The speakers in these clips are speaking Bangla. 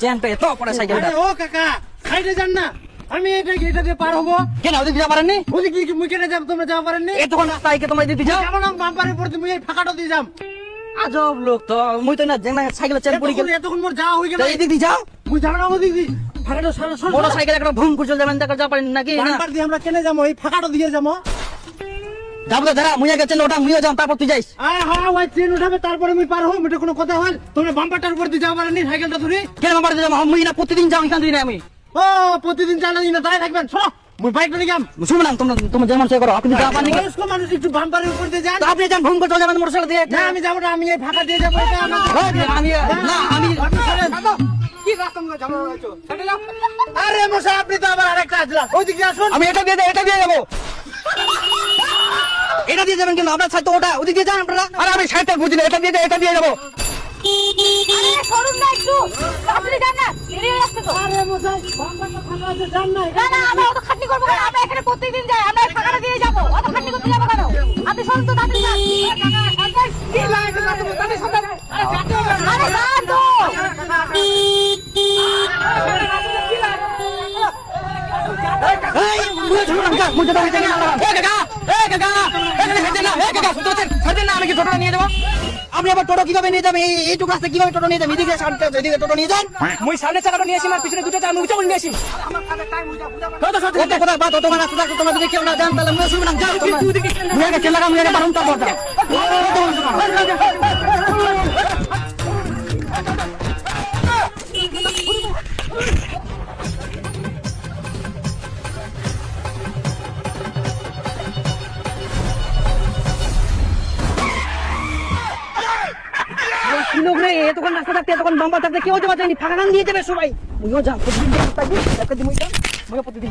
চেনটা এত পড়ে সাইকেলটা। আরে ও কাকা সাইডে যান না। আমি এটা এটা দিয়ে পার হব? কেন ওদিকে যাওয়া পারেননি? ওদিকে কি মুই কেটে যাব তোমরা যাওয়া পারেননি? এতক্ষণ রাস্তা আইকে তোমরা দিতে যাও। যাব না বাম্পারে পড়তে মুই এই ফাঁকাটা দিয়ে যাম আজব লোক তো মুই তো না যেনা সাইকেলে চেন পড়ে গেল। এতক্ষণ মোর যাওয়া হয়ে গেল। এই দিক দিয়ে যাও। মুই যাব না ওদিক দিয়ে। ফাঁকাটা সর সর বড় একটা ভুম করে চলে যাবেন দেখো যা পারেন নাকি? দিয়ে আমরা কেনে যাব? এই ফাঁকাটা দিয়ে যাব? যাব তো দাঁড়া মুই আগে চেন ওটা মুইও যাম তারপর তুই যাইস। আয় হ্যাঁ ওই ট্রেন উঠাবে তারপরে মুই পার হই এটা কোনো কথা হল? তোমরা বাম্পারটার উপর দিয়ে যাওয়া পারেননি সাইকেলটা ধরে? কেন আমার যাব? মুই না প্রতিদিন যাও এখান দিয়ে আমি। ও প্রতিদিন চালানি না দাঁড়ায় থাকবেন সরো। মুই বাইকটা নিয়ে যাম। শুনুন না তোমরা তোমরা যেমন সে করো আপনি বয়স্ক মানুষ একটু বাম্পারের উপর দিয়ে যান। আপনি যান চলে যাবেন মোটরসাইকেল দিয়ে। না আমি যাব না আমি এই ফাঁকা দিয়ে যাব এটা আমি না আমি কি রাস্তা মুখে ঝামেলা হয়েছে আরে মশা আপনি তো আবার আরেকটা আসলাম ওইদিকে আসুন। আমি এটা দিয়ে এটা দিয়ে যাব। এটা দিয়ে যাবেন কিন্তু আপনার তো ওটা ওদিক দিয়ে যান আপনারা। আরে আমি সাইডটা বুঝি না এটা দিয়ে এটা দিয়ে যাব। আরে সরুন হয়ে আমি কি টোটো নিয়ে যাব আপনি আবার টোটো কীভাবে নিয়ে যাবেন এইটুকু রাস্তা কীভাবে টোটো নিয়ে যাবেন এদিকে এদিকে টোটো নিয়ে যান মুই সামনে চাকাটা নিয়ে আসি আর পিছনে দুটো চাকা মুই উঁচা নিয়ে আসি মানে কেউ না জান তাহলে মুঝে শুনবেন যাও তোমরা মুঝে কে বারণ তারপর কি লোক রে এতক্ষণ রাস্তা থাকতে এতক্ষণ বাম্বা থাকতে কেউ ফাঁকা দিয়ে সবাই। প্রতিদিন মুইও প্রতিদিন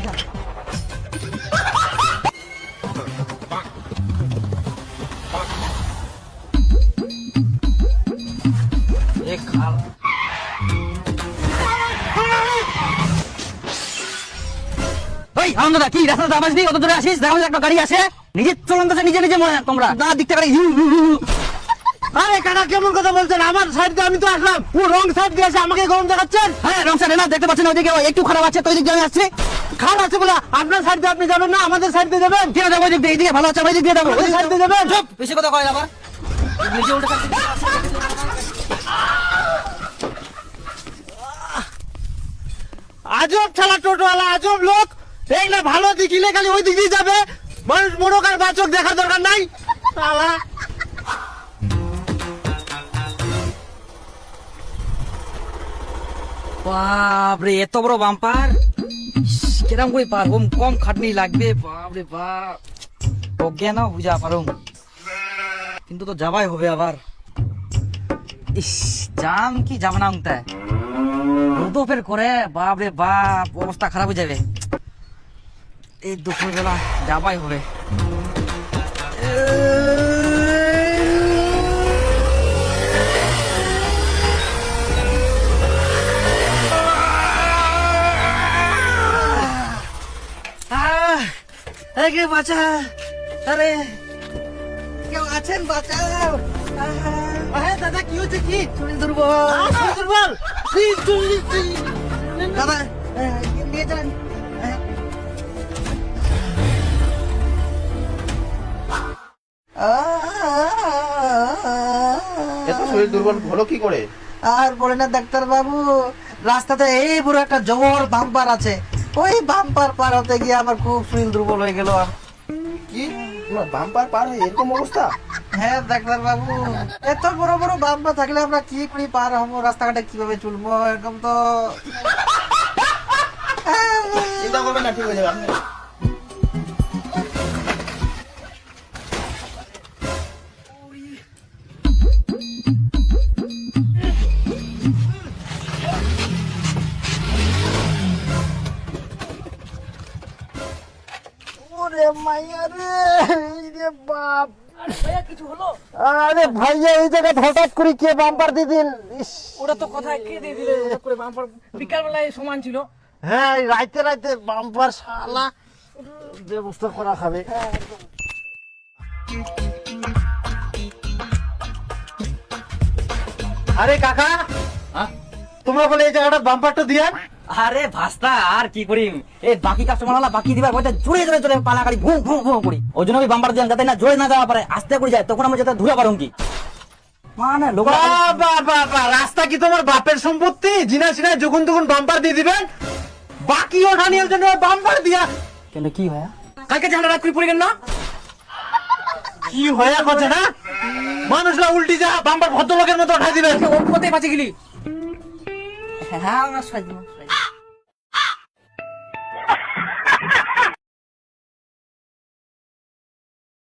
আসিস? দেখো একটা গাড়ি আসে। নিজে চলন্ত নিজে নিজে মনে হয় তোমরা। না দেখতে পারে আরে কাকা কেমন কথা বলছেন? আমার সাইড দিয়ে আমি তো আসলাম। ও রং সাইড দিয়ে এসে আমাকে গরম দেখাচ্ছেন। হ্যাঁ রং সাইডে না দেখতে পাচ্ছেন ওইদিকে একটু খারাপ আছে তো ওইদিক আমি আসছি। খারাপ আছে বলে আপনার সাইড দিয়ে আপনি যাবেন না আমাদের সাইড দিয়ে যাবেন। ঠিক আছে ওইদিক দিয়ে এইদিকে ভালো আছে দিয়ে যাব। ওই সাইড দিয়ে যাবেন। চুপ বেশি কথা কয় আবার। নিজে উল্টো আজব ঠেলা টোটোওয়ালা আজব লোক। এই না ভালো দেখিলে খালি ওই দিক দিয়ে যাবে। মানুষ মোড়ক আর বাচক দেখার দরকার নাই। শালা। বাপরে, এত বড় বাম্পার কিরম করে পারব? কম খাটনি লাগবে, বাপরে বাপ। অজ্ঞান বুঝা পারুম। কিন্তু তো যাবাই হবে আবার। ইস, জাম কি যাবে না উনতে রোদও ফের করে, বাপরে বাপ, অবস্থা খারাপ হয়ে যাবে। এই দুপুর বেলা যাবাই হবে। আরে বাঁচা আরে কেউ আছেন? বাঁচাও। আরে দাদা কি হচ্ছে? কি? শরীর দুর্বল। দুর্বল? দাদা নিয়ে যান। এত শরীর দুর্বল হলো কি করে? আর বলে না ডাক্তার বাবু রাস্তাতে এই বড় একটা জবর বাম্পার আছে। ওই বাম্পার পার হতে গিয়ে আমার খুব শরীর দুর্বল হয়ে গেল। কি? বাম্পার পার হয়ে এরকম অবস্থা? হ্যাঁ ডাক্তার বাবু। এত বড় বড় বাম্পার থাকলে আমরা কি করে? পার হব? রাস্তাঘাটে কীভাবে চলবো? এরকম তো চিন্তা করবেন না ঠিক হয়ে যাবে। ওরে মাইয়া রে এই রে বাপ। আরে ভাইয়া এই জায়গায় হঠাৎ করে কে বাম্পার দিয়ে দিল? ইস, ওটা তো কোথায়? কে দিয়ে দিলে? করে বাম্পার বিকাল বেলায় সমান ছিল। হ্যাঁ রাইতে রাইতে বাম্পার শালা ব্যবস্থা করা খাবে আরে কাকা তোমরা বলে এই জায়গাটা বাম্পারটা দিয়া আরে ভাস্তা আর কি করিম? এই বাকি কাস্টমার হলা বাকি দিবার বলতে জোরে জোরে জোরে পালা গাড়ি ভুঁ ভুঁ ভুঁ করি। ওই জন্য আমি বাম্পার দিলাম যাতে না জোরে না যাওয়া পারে আস্তে করে যায় তখন আমি যাতে ধুলা পারুম কি? মানে লোক বাবা বাবা রাস্তা কি তোমার বাপের সম্পত্তি? জিনা সিনা যখন তখন বাম্পার দিয়ে দিবেন? বাকি ওঠানিয়ার জন্য বাম্পার দিয়া কেন কি হয়? কালকে ঝান্ডা রাত করে পড়ে গেল না? কি হয়ে কথা না? মানুষরা উল্টি যা বাম্পার ভদ্রলোকের মতো উঠাই দিবেন। কোথায় বাঁচে গেলি। হ্যাঁ আমরা